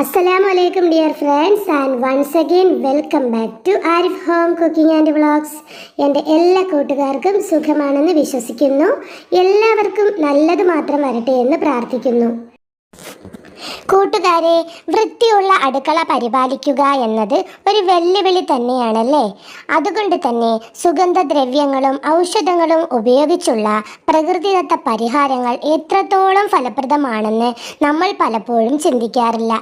അസ്സലാമു അലൈക്കും dear friends and once again welcome back to Arif home cooking and vlogs എന്റെ എല്ലാ കൂട്ടുകാർക്കും സുഖമാണെന്ന് വിശ്വസിക്കുന്നു. എല്ലാവർക്കും നല്ലത് മാത്രം വരട്ടെ എന്ന് പ്രാർത്ഥിക്കുന്നു. കൂട്ടുകാരെ വൃത്തിയുള്ള അടുക്കള പരിപാലിക്കുക എന്നത് ഒരു വെല്ലുവിളി തന്നെയാണല്ലേ? അതുകൊണ്ട് തന്നെ സുഗന്ധദ്രവ്യങ്ങളും ഔഷധങ്ങളും ഉപയോഗിച്ചുള്ള പ്രകൃതിദത്ത പരിഹാരങ്ങൾ എത്രത്തോളം ഫലപ്രദമാണെന്ന് നമ്മൾ പലപ്പോഴും ചിന്തിക്കാറില്ല.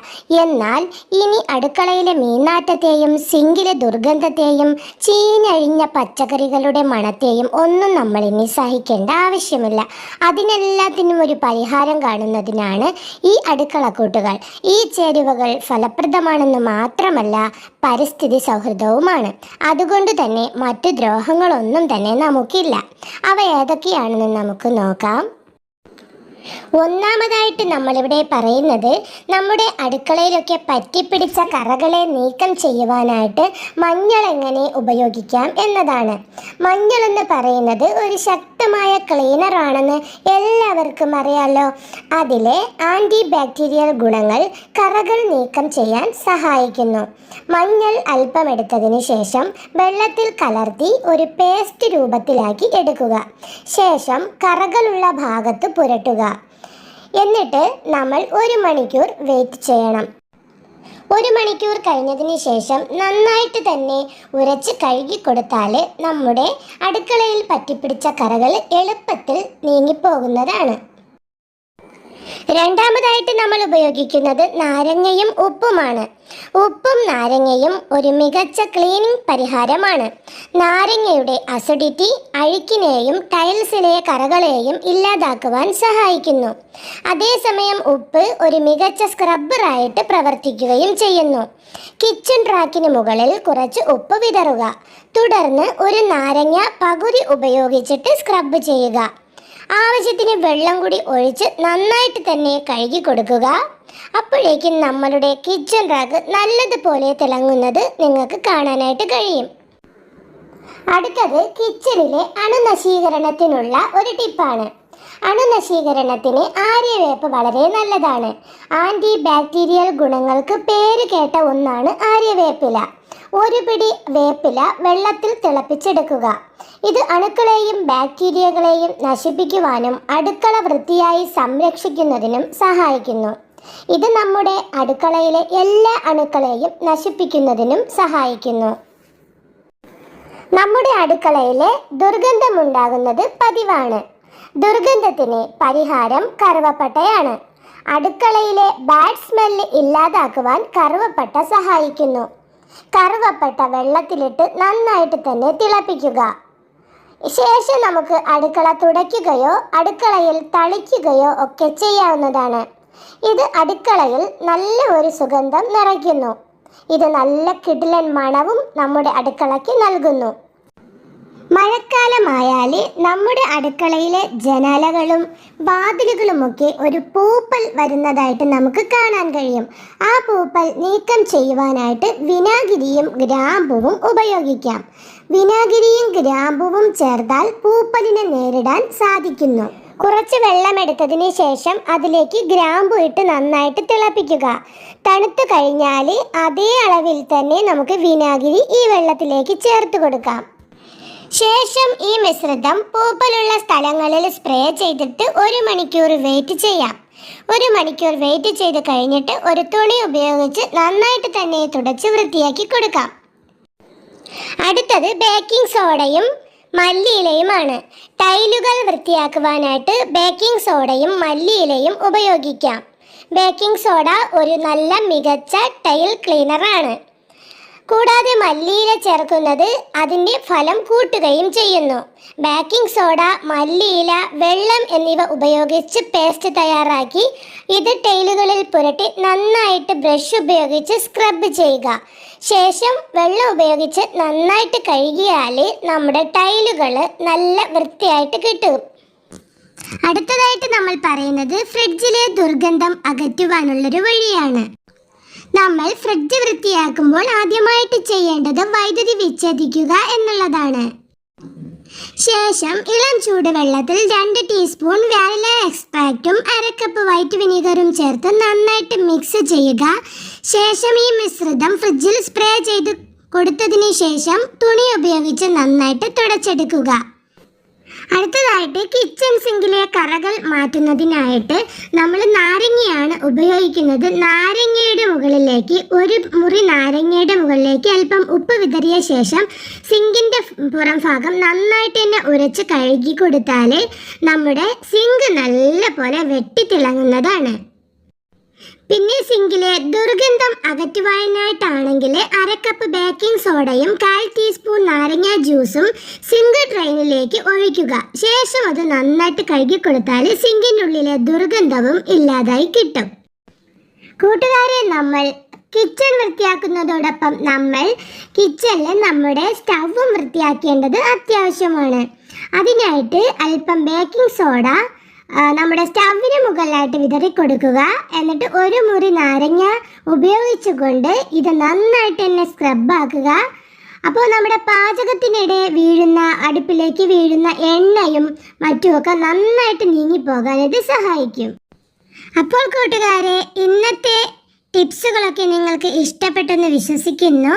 എന്നാൽ ഇനി അടുക്കളയിലെ മീനാറ്റത്തെയും സിങ്കിലെ ദുർഗന്ധത്തെയും ചീഞ്ഞഴിഞ്ഞ പച്ചക്കറികളുടെ മണത്തെയും ഒന്നും നമ്മൾ ഇനി സഹിക്കേണ്ട ആവശ്യമില്ല. അതിനെല്ലാത്തിനും ഒരു പരിഹാരം കാണുന്നതിനാണ് ഈ അടുക്കള കൂട്ടുകൾ ഈ ചേരുവകൾ ഫലപ്രദമാണെന്ന് മാത്രമല്ല പരിസ്ഥിതി സൗഹൃദവുമാണ്. അതുകൊണ്ട് തന്നെ മറ്റു ദ്രോഹങ്ങളൊന്നും തന്നെ നമുക്കില്ല. അവ ഏതൊക്കെയാണെന്ന് നമുക്ക് നോക്കാം. ഒന്നാമതായിട്ട് നമ്മളിവിടെ പറയുന്നത് നമ്മുടെ അടുക്കളയിലൊക്കെ പറ്റിപ്പിടിച്ച കറകളെ നീക്കം ചെയ്യുവാനായിട്ട് മഞ്ഞൾ എങ്ങനെ ഉപയോഗിക്കാം എന്നതാണ്. മഞ്ഞൾ എന്ന് പറയുന്നത് ഒരു ശക്തമായ ക്ലീനർ ആണെന്ന് എല്ലാവർക്കും അറിയാലോ. അതിലെ ആന്റി ബാക്ടീരിയൽ ഗുണങ്ങൾ കറകൾ നീക്കം ചെയ്യാൻ സഹായിക്കുന്നു. മഞ്ഞൾ അല്പം എടുത്തതിന് ശേഷം വെള്ളത്തിൽ കലർത്തി ഒരു പേസ്റ്റ് രൂപത്തിലാക്കി എടുക്കുക. ശേഷം കറകളുള്ള ഭാഗത്ത് പുരട്ടുക. എന്നിട്ട് നമ്മൾ ഒരു മണിക്കൂർ വെയിറ്റ് ചെയ്യണം. ഒരു മണിക്കൂർ കഴിഞ്ഞതിന് ശേഷം നന്നായിട്ട് തന്നെ ഉരച്ച് കഴുകി കൊടുത്താൽ നമ്മുടെ അടുക്കളയിൽ പറ്റിപ്പിടിച്ച കറകൾ എളുപ്പത്തിൽ നീങ്ങിപ്പോകുന്നതാണ്. രണ്ടാമതായിട്ട് നമ്മൾ ഉപയോഗിക്കുന്നത് നാരങ്ങയും ഉപ്പുമാണ്. ഉപ്പും നാരങ്ങയും ഒരു മികച്ച ക്ലീനിങ് പരിഹാരമാണ്. നാരങ്ങയുടെ അസിഡിറ്റി അഴുക്കിനെയും ടൈൽസിലെ കറകളെയും ഇല്ലാതാക്കുവാൻ സഹായിക്കുന്നു. അതേസമയം ഉപ്പ് ഒരു മികച്ച സ്ക്രബ്ബറായിട്ട് പ്രവർത്തിക്കുകയും ചെയ്യുന്നു. കിച്ചൺ ട്രാക്കിന് മുകളിൽ കുറച്ച് ഉപ്പ് വിതറുക. തുടർന്ന് ഒരു നാരങ്ങ പകുതി ഉപയോഗിച്ചിട്ട് സ്ക്രബ് ചെയ്യുക. ആവശ്യത്തിന് വെള്ളം കൂടി ഒഴിച്ച് നന്നായിട്ട് തന്നെ കഴുകി കൊടുക്കുക. അപ്പോഴേക്കും നമ്മളുടെ കിച്ചൺ റാഗ് നല്ലതുപോലെ തിളങ്ങുന്നത് നിങ്ങൾക്ക് കാണാനായിട്ട് കഴിയും. അടുത്തത് കിച്ചണിലെ അണുനശീകരണത്തിനുള്ള ഒരു ടിപ്പാണ്. അണുനശീകരണത്തിന് ആര്യവേപ്പ് വളരെ നല്ലതാണ്. ആന്റി ബാക്ടീരിയൽ ഗുണങ്ങൾക്ക് പേര് കേട്ട ഒന്നാണ് ആര്യവേപ്പില. ഒരു പിടി വേപ്പില വെള്ളത്തിൽ തിളപ്പിച്ചെടുക്കുക. ഇത് അണുക്കളെയും ബാക്ടീരിയകളെയും നശിപ്പിക്കുവാനും അടുക്കള വൃത്തിയായി സംരക്ഷിക്കുന്നതിനും സഹായിക്കുന്നു. ഇത് നമ്മുടെ അടുക്കളയിലെ എല്ലാ അണുക്കളെയും നശിപ്പിക്കുന്നതിനും സഹായിക്കുന്നു. നമ്മുടെ അടുക്കളയിലെ ദുർഗന്ധമുണ്ടാകുന്നത് പതിവാണ്. ദുർഗന്ധത്തിന് പരിഹാരം കറുവപ്പട്ടയാണ്. അടുക്കളയിലെ ബാഡ് സ്മെല്ല് ഇല്ലാതാക്കുവാൻ കറുവപ്പട്ട സഹായിക്കുന്നു. കറുവപ്പട്ട വെള്ളത്തിലിട്ട് നന്നായിട്ട് തന്നെ തിളപ്പിക്കുക. ശേഷം നമുക്ക് അടുക്കള തുടയ്ക്കുകയോ അടുക്കളയിൽ തളിക്കുകയോ ഒക്കെ ചെയ്യാവുന്നതാണ്. ഇത് അടുക്കളയിൽ നല്ല ഒരു സുഗന്ധം നിറയ്ക്കുന്നു. ഇത് നല്ല കിടിലൻ മണവും നമ്മുടെ അടുക്കളയ്ക്ക് നൽകുന്നു. മഴക്കാലമായാൽ നമ്മുടെ അടുക്കളയിലെ ജനാലകളും വാതിലുകളുമൊക്കെ ഒരു പൂപ്പൽ വരുന്നതായിട്ട് നമുക്ക് കാണാൻ കഴിയും. ആ പൂപ്പൽ നീക്കം ചെയ്യുവാനായിട്ട് വിനാഗിരിയും ഗ്രാമ്പുവും ഉപയോഗിക്കാം. വിനാഗിരിയും ഗ്രാമ്പുവും ചേർത്താൽ പൂപ്പലിനെ നേരിടാൻ സാധിക്കുന്നു. കുറച്ച് വെള്ളമെടുത്തതിന് ശേഷം അതിലേക്ക് ഗ്രാമ്പു ഇട്ട് നന്നായിട്ട് തിളപ്പിക്കുക. തണുത്തു കഴിഞ്ഞാൽ അതേ അളവിൽ തന്നെ നമുക്ക് വിനാഗിരി ഈ വെള്ളത്തിലേക്ക് ചേർത്ത് കൊടുക്കാം. ശേഷം ഈ മിശ്രിതം പൂപ്പലുള്ള സ്ഥലങ്ങളിൽ സ്പ്രേ ചെയ്തിട്ട് ഒരു മണിക്കൂർ വെയിറ്റ് ചെയ്യാം. ഒരു മണിക്കൂർ വെയിറ്റ് ചെയ്ത് കഴിഞ്ഞിട്ട് ഒരു തുണി ഉപയോഗിച്ച് നന്നായിട്ട് തന്നെ തുടച്ച് വൃത്തിയാക്കി കൊടുക്കാം. അടുത്തത് ബേക്കിംഗ് സോഡയും മല്ലിയിലയുമാണ്. ടൈലുകൾ വൃത്തിയാക്കുവാനായിട്ട് ബേക്കിംഗ് സോഡയും മല്ലിയിലയും ഉപയോഗിക്കാം. ബേക്കിംഗ് സോഡ ഒരു നല്ല മികച്ച ടൈൽ ക്ലീനറാണ് കൂടാതെ മല്ലിയില ചേർക്കുന്നത് അതിന്റെ ഫലം കൂട്ടുകയും ചെയ്യുന്നു. ബേക്കിംഗ് സോഡ മല്ലിയില വെള്ളം എന്നിവ ഉപയോഗിച്ച് പേസ്റ്റ് തയ്യാറാക്കി ഇത് ടൈലുകളിൽ പുരട്ടി നന്നായിട്ട് ബ്രഷ് ഉപയോഗിച്ച് സ്ക്രബ് ചെയ്യുക. ശേഷം വെള്ളം ഉപയോഗിച്ച് നന്നായിട്ട് കഴുകിയാൽ നമ്മുടെ ടൈലുകൾ നല്ല വൃത്തിയായിട്ട് കിട്ടും. അടുത്തതായിട്ട് നമ്മൾ പറയുന്നത് ഫ്രിഡ്ജിലെ ദുർഗന്ധം അകറ്റുവാനുള്ളൊരു വഴിയാണ്. നമ്മൾ ഫ്രിഡ്ജ് വൃത്തിയാക്കുമ്പോൾ ആദ്യമായിട്ട് ചെയ്യേണ്ടത് വൈദ്യുതി വിച്ഛേദിക്കുക എന്നുള്ളതാണ്. ശേഷം ഇളം ചൂടുവെള്ളത്തിൽ രണ്ട് ടീസ്പൂൺ വാനില എക്സ്ട്രാക്റ്റും അരക്കപ്പ് വൈറ്റ് വിനീഗറും ചേർത്ത് നന്നായിട്ട് മിക്സ് ചെയ്യുക. ശേഷം ഈ മിശ്രിതം ഫ്രിഡ്ജിൽ സ്പ്രേ ചെയ്ത് കൊടുത്തതിന് ശേഷം തുണി ഉപയോഗിച്ച് നന്നായിട്ട് തുടച്ചെടുക്കുക. അടുത്തതായിട്ട് കിച്ചൺ സിങ്കിലെ കറകൾ മാറ്റുന്നതിനായിട്ട് നമ്മൾ നാരങ്ങയാണ് ഉപയോഗിക്കുന്നത്. നാരങ്ങയുടെ മുകളിലേക്ക് ഒരു മുറി നാരങ്ങയുടെ മുകളിലേക്ക് അല്പം ഉപ്പ് വിതറിയ ശേഷം സിങ്കിന്റെ പുറം ഭാഗം നന്നായിട്ട് തന്നെ ഉരച്ച് കഴുകി കൊടുത്താൽ നമ്മുടെ സിങ്ക് നല്ല പോലെ വെട്ടിത്തിളങ്ങുന്നതാണ് പിന്നെ സിങ്കിലെ ദുർഗന്ധം അകറ്റുവാനായിട്ടാണെങ്കിൽ അരക്കപ്പ് ബേക്കിംഗ് സോഡയും കാൽ ടീസ്പൂൺ നാരങ്ങ ജ്യൂസും സിങ്ക് ട്രെയിനിലേക്ക് ഒഴിക്കുക. ശേഷം അത് നന്നായിട്ട് കഴുകി കൊടുത്താൽ സിങ്കിനുള്ളിലെ ദുർഗന്ധവും ഇല്ലാതായി കിട്ടും. കൂട്ടുകാരെ നമ്മൾ കിച്ചൺ വൃത്തിയാക്കുന്നതോടൊപ്പം നമ്മൾ കിച്ചണിൽ നമ്മുടെ സ്റ്റൗവും വൃത്തിയാക്കേണ്ടത് അത്യാവശ്യമാണ്. അതിനായിട്ട് അല്പം ബേക്കിംഗ് സോഡ നമ്മുടെ സ്റ്റവിന് മുകളിലായിട്ട് വിതറി കൊടുക്കുക. എന്നിട്ട് ഒരു മുറി നാരങ്ങ ഉപയോഗിച്ചുകൊണ്ട് ഇത് നന്നായിട്ട് തന്നെ സ്ക്രബ് ആക്കുക. അപ്പോൾ നമ്മുടെ പാചകത്തിനിടെ വീഴുന്ന അടുപ്പിലേക്ക് വീഴുന്ന എണ്ണയും മറ്റുമൊക്കെ നന്നായിട്ട് നീങ്ങിപ്പോകാൻ ഇത് സഹായിക്കും. അപ്പോൾ കൂട്ടുകാരെ ഇന്നത്തെ ടിപ്സുകളൊക്കെ നിങ്ങൾക്ക് ഇഷ്ടപ്പെട്ടെന്ന് വിശ്വസിക്കുന്നു.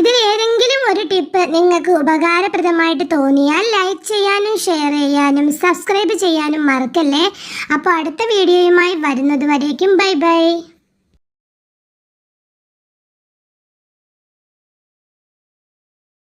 ഇതിൽ ഏതെങ്കിലും ഒരു ടിപ്പ് നിങ്ങൾക്ക് ഉപകാരപ്രദമായിട്ട് തോന്നിയാൽ ലൈക്ക് ചെയ്യാനും ഷെയർ ചെയ്യാനും സബ്സ്ക്രൈബ് ചെയ്യാനും മറക്കല്ലേ? അപ്പോൾ അടുത്ത വീഡിയോയുമായി വരുന്നത് വരേക്കും. Bye bye